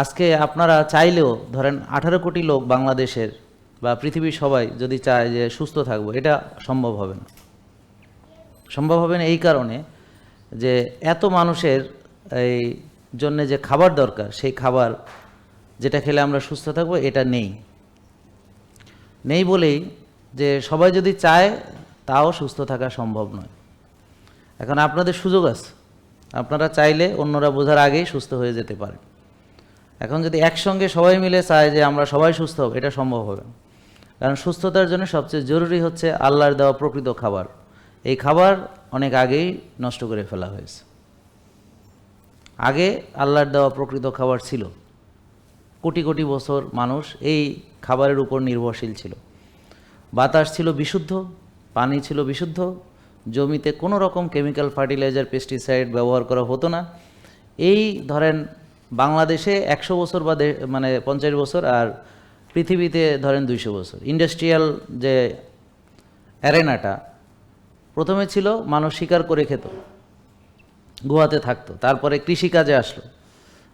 আজকে আপনারা চাইলেও, ধরেন আঠারো কোটি লোক বাংলাদেশের বা পৃথিবীর সবাই যদি চায় যে সুস্থ থাকব, এটা সম্ভব হবে না। সম্ভব হবে না এই কারণে যে এত মানুষের এই জন্যে যে খাবার দরকার, সেই খাবার যেটা খেলে আমরা সুস্থ থাকব, এটা নেই। নেই বলেই যে সবাই যদি চায়, তাও সুস্থ থাকা সম্ভব নয়। এখন আপনাদের সুযোগ আছে। আপনারা চাইলে অন্যরা বোঝার আগেই সুস্থ হয়ে যেতে পারে এখন যদি একসঙ্গে সবাই মিলে চায় যে আমরা সবাই সুস্থ হব এটা সম্ভব হবে। কারণ সুস্থতার জন্য সবচেয়ে জরুরি হচ্ছে আল্লাহর দেওয়া প্রকৃত খাবার। এই খাবার অনেক আগেই নষ্ট করে ফেলা হয়েছে। আগে আল্লাহর দেওয়া প্রকৃত খাবার ছিল। কোটি কোটি বছর মানুষ এই খাবারের উপর নির্ভরশীল ছিল। বাতাস ছিল বিশুদ্ধ, পানি ছিল বিশুদ্ধ, জমিতে কোনো রকম কেমিক্যাল ফার্টিলাইজার পেস্টিসাইড ব্যবহার করা হতো না। এই ধরেন বাংলাদেশে একশো বছর বা মানে পঞ্চাশ বছর আর পৃথিবীতে ধরেন দুইশো বছর। ইন্ডাস্ট্রিয়াল যে অ্যারেনাটা প্রথমে ছিল মানুষ শিকার করে খেত, গুহাতে থাকতো, তারপরে কৃষিকাজে আসলো।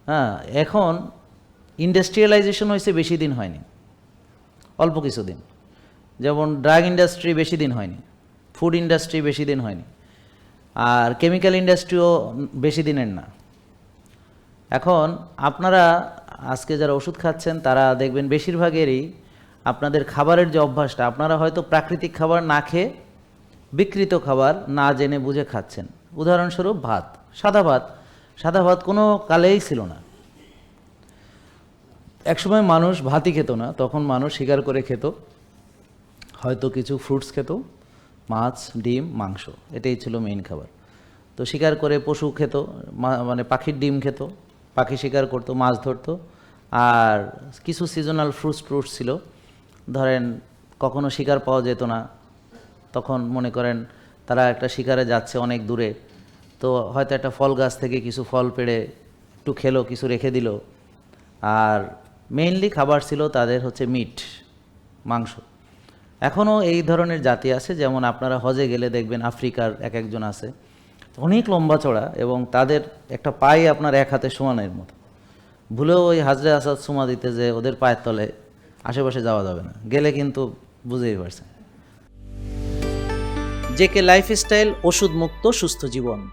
হ্যাঁ এখন ইন্ডাস্ট্রিয়ালাইজেশন হয়েছে বেশি দিন হয়নি, অল্প কিছুদিন যেমন ড্রাগ ইন্ডাস্ট্রি বেশি দিন হয়নি ফুড ইন্ডাস্ট্রি বেশি দিন হয়নি, আর কেমিক্যাল ইন্ডাস্ট্রিও বেশি দিনের না। এখন আপনারা আজকে যারা ওষুধ খাচ্ছেন, তারা দেখবেন বেশিরভাগেরই আপনাদের খাবারের যে অভ্যাসটা, আপনারা হয়তো প্রাকৃতিক খাবার না খেয়ে বিকৃত খাবার না জেনে বুঝে খাচ্ছেন। উদাহরণস্বরূপ ভাত, সাদা ভাত। সাদা ভাত কোনো কালেই ছিল না। একসময় মানুষ ভাতই খেত না, তখন মানুষ শিকার করে খেত। হয়তো কিছু ফ্রুটস খেত, মাছ, ডিম, মাংস, এটাই ছিল মেইন খাবার। তো শিকার করে পশু খেত মানে পাখির ডিম খেত। পাখি শিকার করতো, মাছ ধরতো। আর কিছু সিজনাল ফ্রুটস ফ্রুটস ছিল। ধরেন, কখনো শিকার পাওয়া যেত না। তখন মনে করেন, তারা একটা শিকারে যাচ্ছে অনেক দূরে। তো হয়তো একটা ফল গাছ থেকে কিছু ফল পেড়ে একটু খেলো, কিছু রেখে দিল। আর মেইনলি খাবার ছিল তাদের হচ্ছে মিট মাংস। এখনও এই ধরনের জাতি আছে, যেমন আপনারা হজে গেলে দেখবেন আফ্রিকার এক একজন আছে। অনেক লম্বা চড়া এবং তাদের একটা পায়ে আপনার এক হাতে সমানের মতো। ভুলেও ওই হাজরে আসাদ সুমা দিতে যে ওদের পায়ের তলে আশেপাশে যাওয়া যাবে না। গেলে কিন্তু বুঝেই পারছেন। জেকে লাইফস্টাইল ওষুধ মুক্ত সুস্থ জীবন।